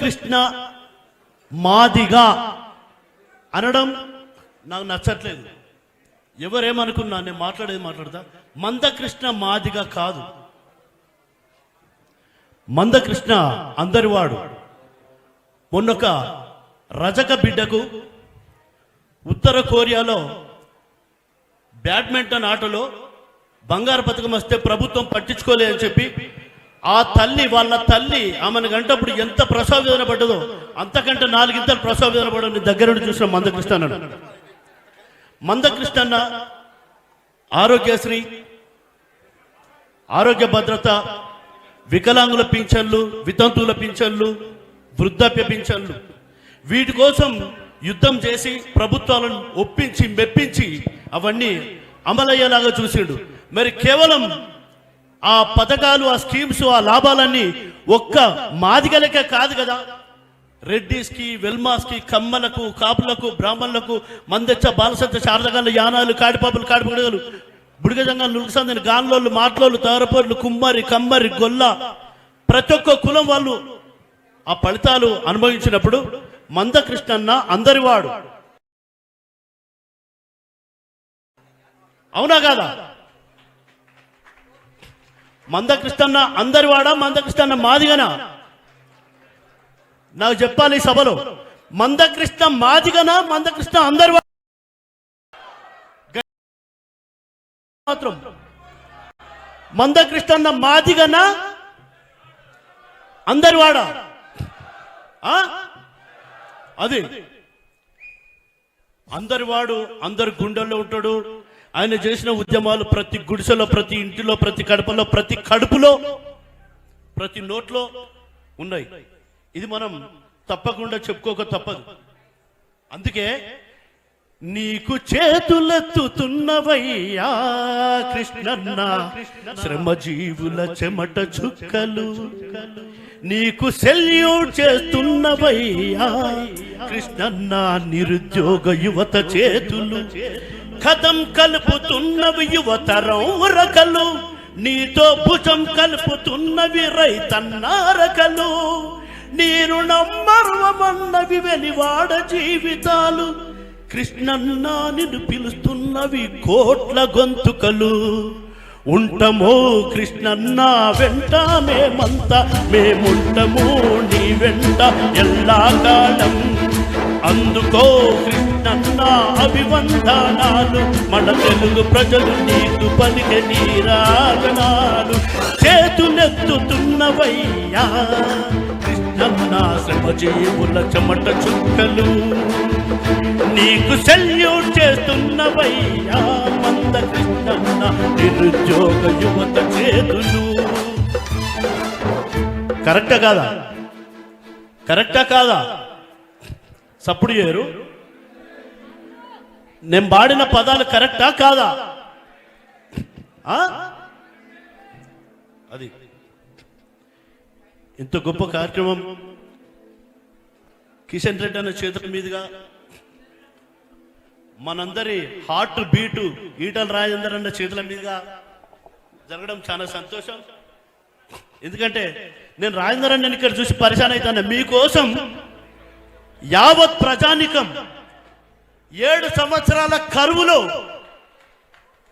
కృష్ణ మాదిగా అనడం నాకు నచ్చట్లేదు. ఎవరేమనుకున్నా నేను మాట్లాడేది మాట్లాడతా. మందకృష్ణ మాదిగా కాదు. మందకృష్ణ అందరివాడు. మొన్నొక రజక బిడ్డకు ఉత్తర కొరియాలో బ్యాడ్మింటన్ ఆటలో బంగారు పథకం వస్తే ప్రభుత్వం పట్టించుకోలే అని చెప్పి ఆ తల్లి వాళ్ళ తల్లి ఆమెను గంటప్పుడు ఎంత ప్రసవ వేదన పడ్డదో అంతకంటే నాలుగింతలు ప్రసవ వేదన పడని దగ్గర నుండి చూసిన మందకృష్ణ అన్నాడు. మందకృష్ణ అన్న ఆరోగ్యశ్రీ ఆరోగ్య భద్రత వికలాంగుల పింఛన్లు వితంతువుల పింఛన్లు వృద్ధాప్య పింఛన్లు. వీటి కోసం యుద్ధం చేసి ప్రభుత్వాలను ఒప్పించి మెప్పించి అవన్నీ అమలయ్యేలాగా చూసిండు. మరి కేవలం ఆ పథకాలు ఆ స్కీమ్స్ ఆ లాభాలన్నీ ఒక్క మాదిగలకే కాదు కదా. రెడ్డిస్కి వెల్మాస్కి కమ్మలకు కాపులకు బ్రాహ్మణులకు మందెచ్చ బాలసత్య శారదగాళ్ళు యానాలు కాడిపాపులు కాడిపడగలు బుడిగజంగా నులుసందని గాన్లోళ్ళు మాట్లోళ్ళు తారపర్లు కుమ్మరి కమ్మరి గొల్ల ప్రతి ఒక్క కులం వాళ్ళు ఆ ఫలితాలు అనుభవించినప్పుడు మందకృష్ణన్న అందరివాడు. అవునా కాదా? మందకృష్ణన్న అందరివాడా మందకృష్ణన్న మాదిగనా. నాకు చెప్పాలి ఈ సభలో మందకృష్ణ మాదిగనా మందకృష్ణ అందరి మాత్రం మందకృష్ణన్న మాదిగనా అందరివాడా. ఆ? అది. అందరివాడు అందరి గుండెల్లో ఉంటాడు ఆయన చేసిన ఉద్యమాలు ప్రతి గుడిసెలో ప్రతి ఇంటిలో ప్రతి కడపలో ప్రతి కడుపులో ప్రతి నోట్లో ఉన్నాయి. ఇది మనం తప్పకుండా చెప్పుకోక తప్పదు. అందుకే నీకు చేతులెత్తుతున్నవయ్యా కృష్ణన్న శ్రమజీవుల చెమట చుక్కలు నీకు సెల్యూట్ చేస్తున్నవయ్యా కృష్ణన్న నిరుద్యోగ యువత చేతులు కథం కలుపుతున్నవి యువతరం రకలు నీతో భుజం కలుపుతున్నవి రైతన్నారకలు. నేను నమ్మర్వమన్నవి వెలివాడ జీవితాలు. కృష్ణన్న నిన్ను పిలుస్తున్నవి కోట్ల గొంతుకలు. ఉంటమో కృష్ణన్న వెంట మేమంతా. మేముంటము నీ వెంట. ఎల్లా కాలం అందుకో కృష్ణన్న అభివందనాలు మన తెలుగు ప్రజలు నీకు పలిక నీరాగనాలు. చేతులెత్తుతున్నవయ్యా కృష్ణన్న శ్రమజీవుల చెమట చుక్కలు. నీకు సెల్యూట్ చేస్తున్నవయ్యా మంద కృష్ణన్న నిరుద్యోగ యువత చేతులు. కరెక్టా కాదా? కరెక్టా కాదా? సప్పుడు చేయరు నేను పాడిన పదాలు కరెక్టా కాదా? అది. ఇంత గొప్ప కార్యక్రమం కిషన్ రెడ్డి అన్న చేతుల మీదుగా మనందరి హార్ట్ బీటు ఈటల రాజేందర్ అన్న చేతుల మీదుగా జరగడం చాలా సంతోషం. ఎందుకంటే నేను రాజేందర్ అన్న ఇక్కడ చూసి పరిశాన్ అవుతాను. మీకోసం యావత్ ప్రజానికం ఏడు సంవత్సరాల కరువులో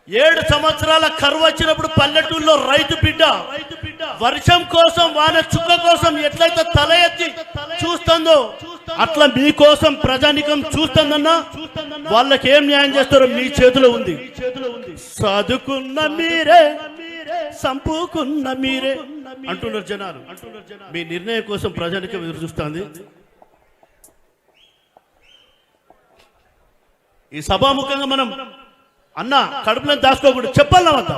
ఏడు సంవత్సరాల కరువు వచ్చినప్పుడు పల్లెటూరులో రైతు బిడ్డ వర్షం కోసం వాన చుక్క కోసం ఎట్లయితే తల ఎత్తి చూస్తుందో అట్లా మీకోసం ప్రజానికం చూస్తుందన్నా వాళ్ళకి ఏం న్యాయం చేస్తారో మీ చేతిలో ఉంది. చదువుకున్న మీరే సంపుకున్న మీరే అంటున్నారు జనాలు. మీ నిర్ణయం కోసం ప్రజానికం ఎదురు చూస్తుంది ఈ సభాముఖంగా మనం అన్న కడుపులను దాచుకోకూడదు. చెప్పాలి వద్ద?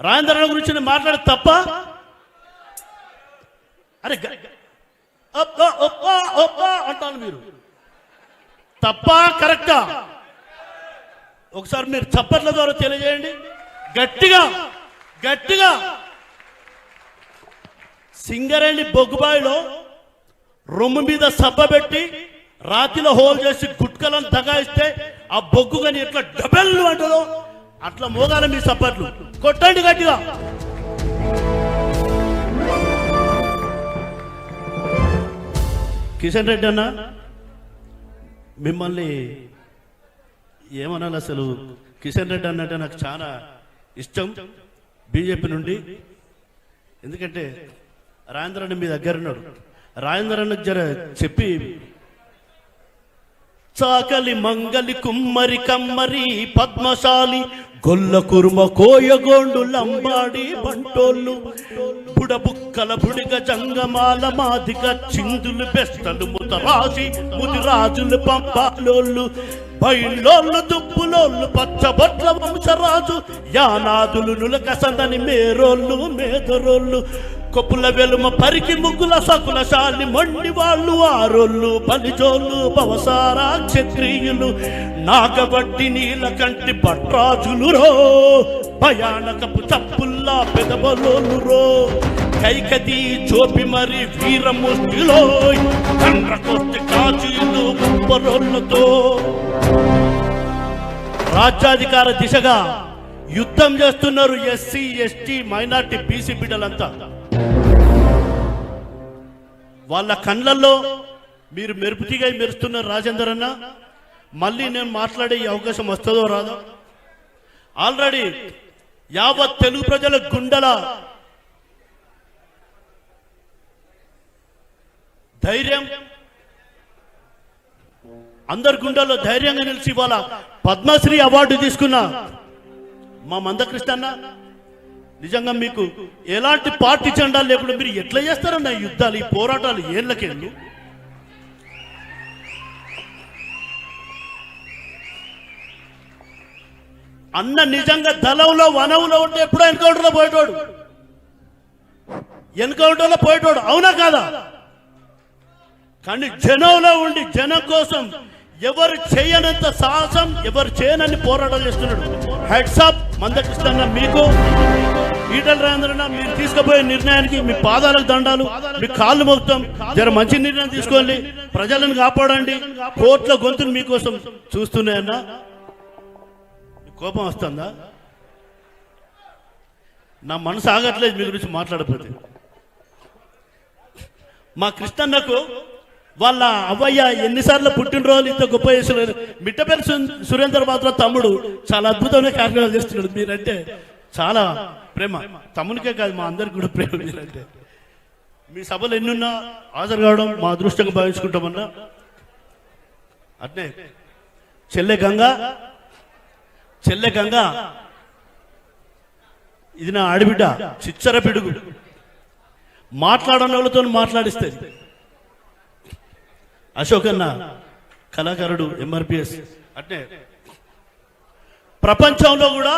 రాజేంద్ర గురించి నేను మాట్లాడే తప్ప? అరే అంటాను మీరు. తప్ప కరెక్టా? ఒకసారి మీరు చప్పట్ల ద్వారా తెలియజేయండి. గట్టిగా గట్టిగా. సింగరేణి బొగ్గుబాయిలో రొమ్ము మీద సబ్బ పెట్టి రాతిలో హోల్ చేసి గుట్కలను దగాయిస్తే ఆ బొగ్గు కానీ ఎట్లా డబల్ అంటుందో అట్లా మోగాల మీ సప్పట్లు. కొట్టండి గట్టిగా. కిషన్ రెడ్డి అన్న మిమ్మల్ని ఏమనాలి అసలు? కిషన్ రెడ్డి అన్నంటే నాకు చాలా ఇష్టం బీజేపీ నుండి. ఎందుకంటే రాజేంద్ర రెడ్డి మీ దగ్గర ఉన్నాడు. రాజేంద్ర అన్నకు జర చెప్పి చాకలి మంగలి కుమ్మరి కమ్మరి పద్మశాలి గొల్ల కుర్మ కోయగోండు లంబాడి బంటోళ్ళు బుడబుక్కల బుడిగ జంగమాల మాదిగ చిందులు బెస్తలు ముతరాసి ముదిరాజులు పంపాలోళ్ళు బయలోళ్ళు దుబ్బులోళ్ళు పచ్చబొట్ల వంశరాజు యానాదులు నులక సందని మేరోళ్ళు మేదరోళ్ళు కొప్పుల వెలుమ పరికి ముగ్గుల సకుల శాలి మొండి వాళ్ళు ఆరోళ్ళు బలిజోళ్ళు భవసారా క్షత్రియులు నాగబట్టి నీల కంటి పట్రాజులు రో భయానకపు చప్పుల్లా పెదబలోలు రో కైకది చోపి మరి వీరముష్టిలో కండ్రకొస్తి కాచీలు ముప్పరోళ్ళతో. రాజ్యాధికార దిశగా యుద్ధం చేస్తున్నారు ఎస్సీ ఎస్టీ మైనార్టీ బీసీ బిడ్డలంతా. వాళ్ళ కళ్ళల్లో మీరు మెరుపుతిగా మెరుస్తున్న రాజేందర్ అన్న మళ్ళీ నేను మాట్లాడే అవకాశం వస్తుందో రాదో? ఆల్రెడీ యావత్ తెలుగు ప్రజల గుండెల ధైర్యం అందరి గుండెల్లో ధైర్యంగా నిలిచి ఇవాళ పద్మశ్రీ అవార్డు తీసుకున్న మా మందకృష్ణ అన్న నిజంగా మీకు ఎలాంటి పార్టీ జెండాలు లేకుండా మీరు ఎట్లా చేస్తారన్న యుద్ధాలు ఈ పోరాటాలు ఏళ్ళకెళ్ళు? అన్న నిజంగా దళంలో వనవులో ఉంటే ఎప్పుడో ఎన్కౌంటర్లో పోయేటోడు? ఎన్కౌంటర్లో పోయేటోడు అవునా కాదా? కానీ జనంలో ఉండి జనం కోసం ఎవరు చేయనంత సాహసం ఎవరు చేయనని పోరాటం చేస్తున్నాడు. హెడ్సప్ మందకృష్ణ మీకు. ఈటల రాజేంద్రన్న మీరు తీసుకుపోయే నిర్ణయానికి మీ పాదాలకు దండాలు మీ కాళ్ళు మొత్తం. జర మంచి నిర్ణయం తీసుకోండి. ప్రజలను కాపాడండి. కోట్ల గొంతులు మీకోసం చూస్తున్నాయన్నా. కోపం వస్తుందా? నా మనసు ఆగట్లేదు మీ గురించి మాట్లాడకపోతే. మా కృష్ణన్నకు వాళ్ళ అవ్వయ్య ఎన్నిసార్లు పుట్టినరోజులు ఇంత గొప్ప చేసిన మిట్టపేరు సురేందర్ మాత్రం తమ్ముడు చాలా అద్భుతమైన కార్యక్రమాలు చేస్తున్నాడు. మీరంటే చాలా ప్రేమ. తమ్మునికే కాదు మా అందరికి కూడా ప్రేమ మీరంటే. మీ సభలు ఎన్నున్నా హాజరు కావడం మా అదృష్టంగా భావించుకుంటామన్నా. అట్నే చెల్లె గంగా చెల్లె గంగా ఇది నా ఆడబిడ్డ చిచ్చర పిడుగు. మాట్లాడని వాళ్ళతో మాట్లాడిస్తుంది అశోక్ అన్న కళాకారుడు ఎంఆర్పిఎస్ అంటే ప్రపంచంలో కూడా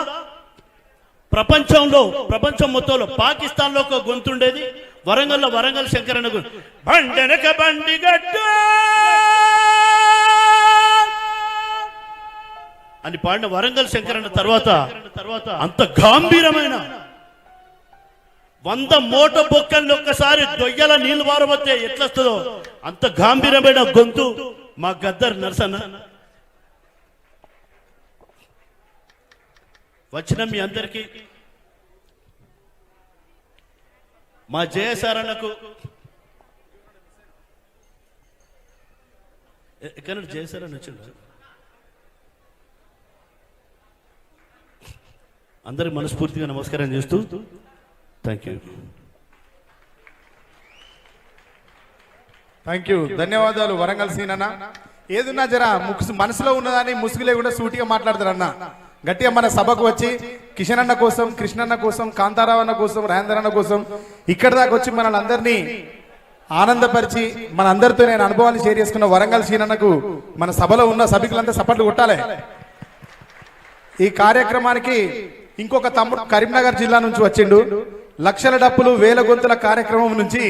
ప్రపంచంలో ప్రపంచం మొత్తంలో పాకిస్తాన్లో ఒక గొంతు ఉండేది. వరంగల్లో వరంగల్ శంకరన్న గొంతు బండెనక బండి గడ్డ అని పాడిన వరంగల్ శంకరన్న తర్వాత తర్వాత అంత గాంభీరమైన వంద మోట బొక్కల్ని ఒక్కసారి దొయ్యల నీళ్ళు వారబోతే ఎట్లొస్తుందో అంత గాంభీరమైన గొంతు మా గద్దర్ నరసన్న. వచ్చిన మీ అందరికీ. మా జయసారణకు అన్నకు ఎక్కడ జయసారణ వచ్చిండు? అందరికి మనస్ఫూర్తిగా నమస్కారం చేస్తూ థ్యాంక్ యూ. Thank you. ధన్యవాదాలు వరంగల్ సీనన్న. ఏదున్నా జరా ముక్సు మనసులో ఉన్నదాన్ని ముసుగు లేకుండా సూటిగా అన్నా గట్టిగా మన సభకు వచ్చి కిషన్ అన్న కోసం కృష్ణన్న కోసం కాంతారావు అన్న కోసం రాజేంద్ర అన్న కోసం ఇక్కడ దాకా వచ్చి మనల్ని అందరినీ ఆనందపరిచి మన అందరితో నేను అనుభవాన్ని షేర్ చేసుకున్న వరంగల్ సీనన్నకు మన సభలో ఉన్న సభికులంతా సపట్లు కొట్టాలి. ఈ కార్యక్రమానికి ఇంకొక తమ్ముడు కరీంనగర్ జిల్లా నుంచి వచ్చిండు. లక్షల డప్పులు వేల గొంతుల కార్యక్రమం నుంచి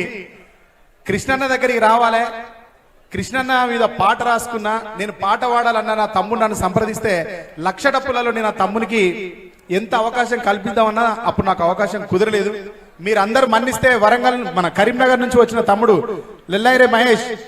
కృష్ణన్న దగ్గరికి రావాలి. కృష్ణన్న మీద పాట రాసుకున్నా నేను పాట పాడాలన్న నా తమ్ముడు నన్ను సంప్రదిస్తే లక్ష డప్పులలో నేను ఆ తమ్మునికి ఎంత అవకాశం కల్పిద్దామన్నా అప్పుడు నాకు అవకాశం కుదరలేదు. మీరందరూ మన్నిస్తే వరంగల్ మన కరీంనగర్ నుంచి వచ్చిన తమ్ముడు లెల్లైరే మహేష్.